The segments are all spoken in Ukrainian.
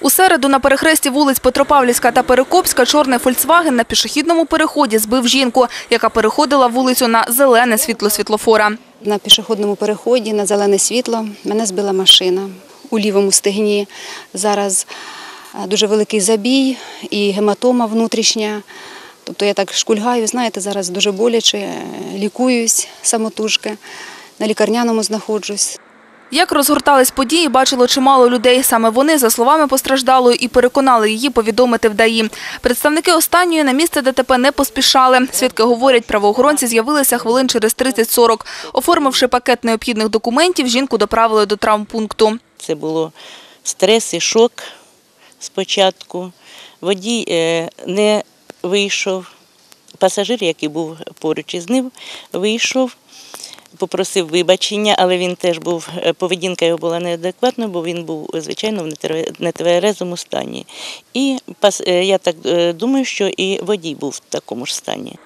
У середу на перехресті вулиць Петропавлівська та Перекопська чорний «Фольксваген» на пішохідному переході збив жінку, яка переходила вулицю на зелене світло світлофора. На пішохідному переході на зелене світло мене збила машина у лівому стегні. Зараз е, дуже великий забій і гематома внутрішня. Тобто я так шкульгаю, знаєте, зараз дуже боляче, е, лікуюсь самотужки, на лікарняному знаходжусь. Як розгортались події, бачило чимало людей. Саме вони, за словами постраждалої, і переконали її повідомити в ДАІ. Представники останньої на місце ДТП не поспішали. Свідки говорять, правоохоронці з'явилися хвилин через 30-40. Оформивши пакет необхідних документів, жінку доправили до травмпункту. Це було стрес і шок спочатку. Водій е, не вийшов. Пасажир, який був поруч із ним, вийшов, попросив вибачення, але він теж був, е, поведінка його була неадекватною, бо він був, звичайно, в нетвере- нетверезому стані. І е, я так е, думаю, що і водій був в такому ж стані.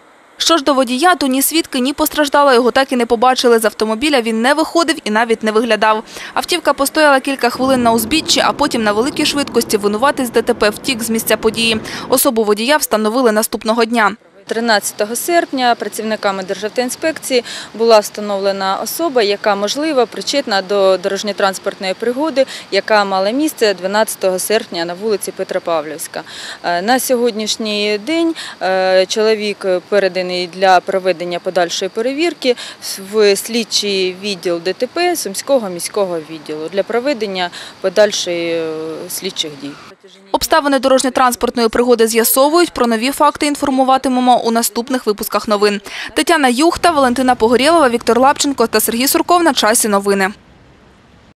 Що ж до водія, то ні свідки, ні постраждала його так і не побачили. З автомобіля він не виходив і навіть не виглядав. Автівка постояла кілька хвилин на узбіччі, а потім на великій швидкості винуватець ДТП втік з місця події. Особу водія встановили наступного дня. 13 серпня працівниками Державтоінспекції була встановлена особа, яка можливо причетна до дорожньо-транспортної пригоди, яка мала місце 12 серпня на вулиці Петропавлівська. Е, На сьогоднішній день е, чоловік переданий для проведення подальшої перевірки в слідчий відділ ДТП Сумського міського відділу для проведення подальшої е, слідчих дій. Обставини дорожньо-транспортної пригоди з'ясовують. Про нові факти інформуватимемо у наступних випусках новин. Тетяна Юхта, Валентина Погорєлова, Віктор Лапченко та Сергій Сурков на часі новини.